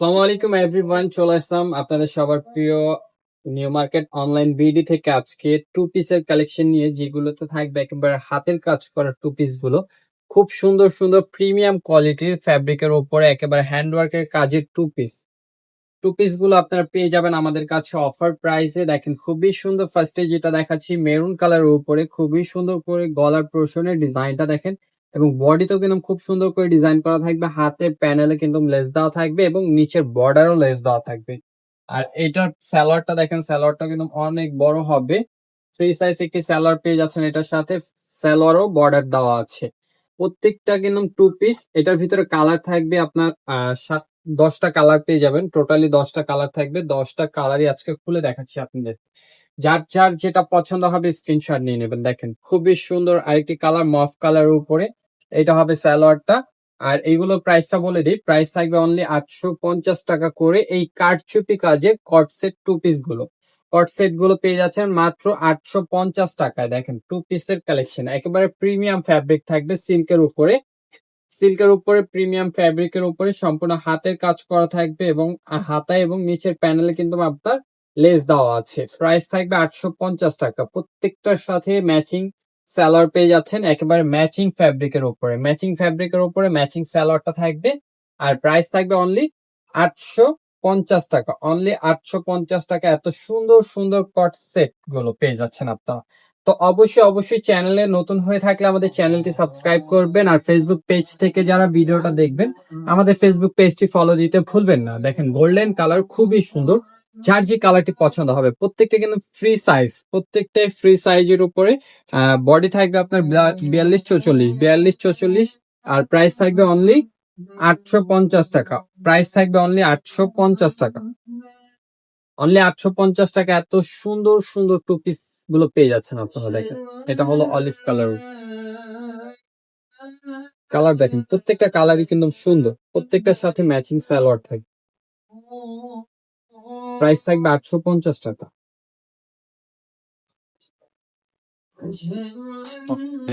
আসসালামু আলাইকুম এভরিওয়ান চলে আসলাম আপনাদের সবার প্রিয় নিউ মার্কেট অনলাইন বিডি থেকে। আজকে টু পিসের কালেকশন নিয়ে, যেগুলোতে থাকবে একেবারে হাতের কাজ করা টু পিসগুলো খুব সুন্দর সুন্দর প্রিমিয়াম কোয়ালিটির ফ্যাব্রিকের উপরে একেবারে হ্যান্ডওয়ার্কের কাজের টু পিস টু পিসগুলো আপনারা পেয়ে যাবেন আমাদের কাছে অফার প্রাইসে দেখেন, খুবই সুন্দর। ফার্স্টে যেটা দেখাচ্ছি মেরুন কালারের উপরে। খুবই সুন্দর করে গলার পোর্শনের ডিজাইনটা দেখেন। এবং বডিতেও কিন্তু খুব সুন্দর করে ডিজাইন করা থাকবে। হাতের প্যানেলে কিন্তু লেস দেওয়া থাকবে এবং নিচের বর্ডারও লেস দেওয়া থাকবে। আর এটার স্যালোয়ারটা দেখেন স্যালোয়ারটা কিন্তু অনেক বড় হবে। ফ্রি সাইজ একটি স্যালোয়ার পেয়ে যাচ্ছেন এটার সাথে। স্যালোয়ারও বর্ডার দেওয়া আছে। প্রত্যেকটা কিন্তু টু পিস এটার ভিতরে কালার থাকবে আপনার সাত, দশটা কালার পেয়ে যাবেন। টোটালি দশটা কালার থাকবে। দশটা কালারই আজকে খুলে দেখাচ্ছি আপনাদের। যার যার যেটা পছন্দ হবে স্ক্রিনশট নিয়ে নেবেন। দেখেন, খুবই সুন্দর আরেকটি কালার মফ কালার উপরে। এটা হবে স্যালোয়ারটা। আর এইগুলো প্রাইসটা বলে দিই। প্রাইস থাকবে অনলি আটশো পঞ্চাশ টাকা করে এই কারচুপি কাজের কট সেট টু পিসগুলো। কট সেটগুলো পেয়ে যাচ্ছেন মাত্র আটশো পঞ্চাশ টাকায়। দেখেন টু পিসের কালেকশন একেবারে প্রিমিয়াম ফ্যাব্রিক থাকবে সিল্কের উপরে। সিল্কের উপরে প্রিমিয়াম ফ্যাব্রিকের উপরে সম্পূর্ণ হাতের কাজ করা থাকবে এবং হাতায় এবং নিচের প্যানেলে কিন্তু আপনার লেস দেওয়া আছে। প্রাইস থাকবে আটশো পঞ্চাশ টাকা। প্রত্যেকটার সাথে ম্যাচিং স্যালোয়ার পেয়ে যাচ্ছেন একেবারে ম্যাচিং ফ্যাব্রিকের উপরে। ম্যাচিং ফ্যাব্রিকের উপরে ম্যাচিং স্যালোয়ারটা থাকবে আর প্রাইস থাকবে অনলি আটশো পঞ্চাশ টাকা। অনলি আটশো পঞ্চাশ টাকা। এত সুন্দর সুন্দর কট সেটগুলো পেয়ে যাচ্ছেন আপনারা। তো অবশ্যই অবশ্যই চ্যানেলে নতুন হয়ে থাকলে আমাদের চ্যানেলটি সাবস্ক্রাইব করবেন আর ফেসবুক পেজ থেকে যারা ভিডিওটা দেখবেন, আমাদের ফেসবুক পেজটি ফলো দিতে ভুলবেন না। দেখেন গোল্ডেন কালার খুবই সুন্দর। যার যে কালারটি পছন্দ হবে। প্রত্যেকটা কিন্তু ফ্রি সাইজ প্রত্যেকটাই ফ্রি সাইজের উপরে বডি থাকবে আপনার বিয়াল্লিশ চৌচল্লিশ বিয়াল্লিশ চৌচল্লিশ, আর প্রাইস থাকবে অনলি আটশো পঞ্চাশ টাকা। প্রাইস থাকবে অনলি আটশো পঞ্চাশ টাকা। অনলি আটশো পঞ্চাশ টাকা, এত সুন্দর সুন্দর টু পিসগুলো পেয়ে যাচ্ছেন আপনারা দেখেন। এটা হলো অলিভ কালার কালার দেখেন, প্রত্যেকটা কালারই কিন্তু সুন্দর। প্রত্যেকটার সাথে ম্যাচিং সালোয়ার থাকবে। প্রাইস থাকবে আটশো পঞ্চাশ টাকা।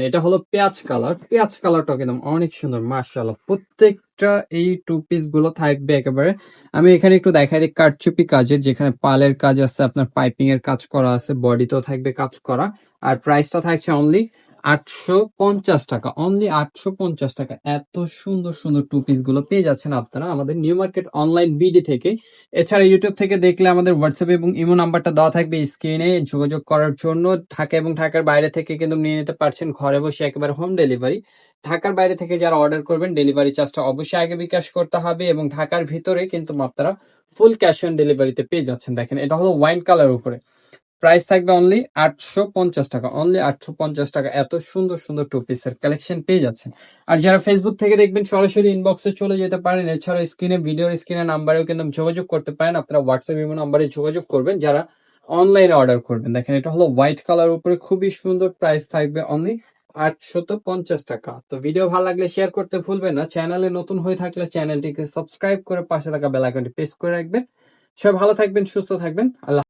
এটা হলো পেঁয়াজ কালার। পেঁয়াজ কালারটা কিন্তু অনেক সুন্দর মার্শাল্লাহ প্রত্যেকটা এই টু পিসগুলো থাকবে একেবারে। আমি এখানে একটু দেখাই দিই, কারচুপি কাজের যেখানে পালের কাজ আছে, আপনার পাইপিং এর কাজ করা আছে বডিতেও থাকবে কাজ করা। আর প্রাইসটা থাকছে অনলি আটশো পঞ্চাশ টাকা অনলি আটশো পঞ্চাশ টাকা। এত সুন্দর সুন্দর টু পিসগুলো পেয়ে যাচ্ছেন আপনারা আমাদের নিউ মার্কেট অনলাইন বিডি থেকে। এছাড়া ইউটিউব থেকে দেখলে আমাদের হোয়াটসঅ্যাপ এবং ইমো নাম্বারটা দেওয়া থাকবে স্ক্রিনে যোগাযোগ করার জন্য ঢাকা এবং ঢাকার বাইরে থেকে কিন্তু নিয়ে নিতে পারছেন ঘরে বসে একেবারে হোম ডেলিভারি ঢাকার বাইরে থেকে যারা অর্ডার করবেন ডেলিভারি চার্জটা অবশ্যই আগে বিকাশ করতে হবে এবং ঢাকার ভিতরে কিন্তু আপনারা ফুল ক্যাশ অন ডেলিভারিতে পেয়ে যাচ্ছেন। দেখেন, এটা হলো ওয়াইন কালার উপরে। প্রাইস থাকবে অনলি আটশো পঞ্চাশ টাকা। অনলি আটশো পঞ্চাশ টাকা। এত সুন্দর সুন্দর টু পিসের কালেকশন পেয়ে যাচ্ছেন। আর যারা ফেসবুক থেকে দেখবেন, সরাসরি ইনবক্সে চলে যেতে পারেন। এছাড়া স্ক্রিনে ভিডিওর স্ক্রিনে নাম্বারেও কিন্তু যোগাযোগ করতে পারেন। আপনারা হোয়াটসঅ্যাপ ইমো নাম্বারে যোগাযোগ করবেন। যারা অনলাইনে অর্ডার করবেন। দেখেন, এটা হলো হোয়াইট কালার উপরে খুবই সুন্দর প্রাইস থাকবে অনলি আটশত পঞ্চাশ টাকা। তো ভিডিও ভালো লাগলে শেয়ার করতে ভুলবেন না। চ্যানেলে নতুন হয়ে থাকলে চ্যানেলটিকে সাবস্ক্রাইব করে পাশে থাকা বেল আইকনটি প্রেস করে রাখবেন। সবাই ভালো থাকবেন, সুস্থ থাকবেন। আল্লাহ